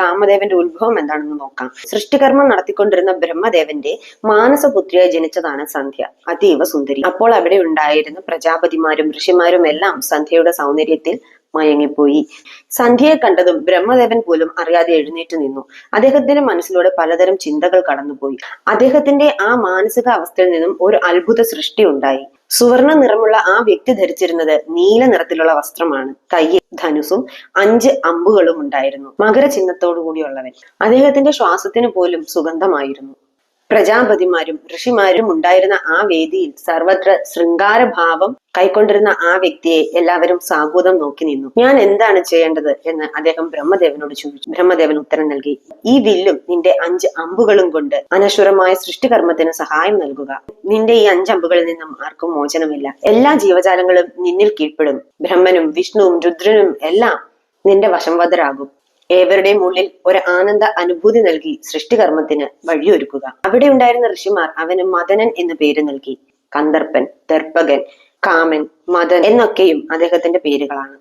കാമദേവന്റെ ഉത്ഭവം എന്താണെന്ന് നോക്കാം. സൃഷ്ടികർമ്മം നടത്തിക്കൊണ്ടിരുന്ന ബ്രഹ്മദേവന്റെ മാനസപുത്രിയായി ജനിച്ചതാണ് സന്ധ്യ അതീവ സുന്ദരി. അപ്പോൾ അവിടെ ഉണ്ടായിരുന്ന പ്രജാപതിമാരും ഋഷിമാരും എല്ലാം സന്ധ്യയുടെ സൗന്ദര്യത്തിൽ മയങ്ങിപ്പോയി. സന്ധ്യയെ കണ്ടതും ബ്രഹ്മദേവൻ പോലും അറിയാതെ എഴുന്നേറ്റ് നിന്നു. അദ്ദേഹത്തിന്റെ മനസ്സിലൂടെ പലതരം ചിന്തകൾ കടന്നുപോയി. അദ്ദേഹത്തിന്റെ ആ മാനസിക അവസ്ഥയിൽ നിന്നും ഒരു അത്ഭുത സൃഷ്ടി ഉണ്ടായി. സുവർണ നിറമുള്ള ആ വ്യക്തി ധരിച്ചിരുന്നത് നീല നിറത്തിലുള്ള വസ്ത്രമാണ്. കയ്യിൽ ധനുസും അഞ്ച് അമ്പുകളും ഉണ്ടായിരുന്നു. മകര ചിഹ്നത്തോടു കൂടിയുള്ളവൻ അദ്ദേഹത്തിന്റെ ശ്വാസത്തിന് പോലും സുഗന്ധമായിരുന്നു. പ്രജാപതിമാരും ഋഷിമാരും ഉണ്ടായിരുന്ന ആ വേദിയിൽ സർവത്ര ശൃംഗാരഭാവം കൈക്കൊണ്ടിരുന്ന ആ വ്യക്തിയെ എല്ലാവരും സാഗൂതം നോക്കി നിന്നു. ഞാൻ എന്താണ് ചെയ്യേണ്ടത് എന്ന് അദ്ദേഹം ബ്രഹ്മദേവനോട് ചോദിച്ചു. ബ്രഹ്മദേവൻ ഉത്തരം നൽകി. ഈ വില്ലും നിന്റെ അഞ്ച് അമ്പുകളും കൊണ്ട് അനശ്വരമായ സൃഷ്ടികർമ്മത്തിന് സഹായം നൽകുക. നിന്റെ ഈ അഞ്ച് അമ്പുകളിൽ നിന്നും ആർക്കും മോചനമില്ല. എല്ലാ ജീവജാലങ്ങളും നിന്നിൽ കീഴ്പ്പെടും. ബ്രഹ്മനും വിഷ്ണുവും രുദ്രനും എല്ലാം നിന്റെ വശംവദരാകും ഏവരുടെയും ഉള്ളിൽ ഒരു ആനന്ദ അനുഭൂതി നൽകി സൃഷ്ടികർമ്മത്തിന് വഴിയൊരുക്കുക. അവിടെ ഉണ്ടായിരുന്ന ഋഷിമാർ അവന് മദനൻ എന്ന പേര് നൽകി. കന്ദർപ്പൻ ദർപ്പകൻ കാമൻ മദൻ എന്നൊക്കെയും അദ്ദേഹത്തിന്റെ പേരുകളാണ്.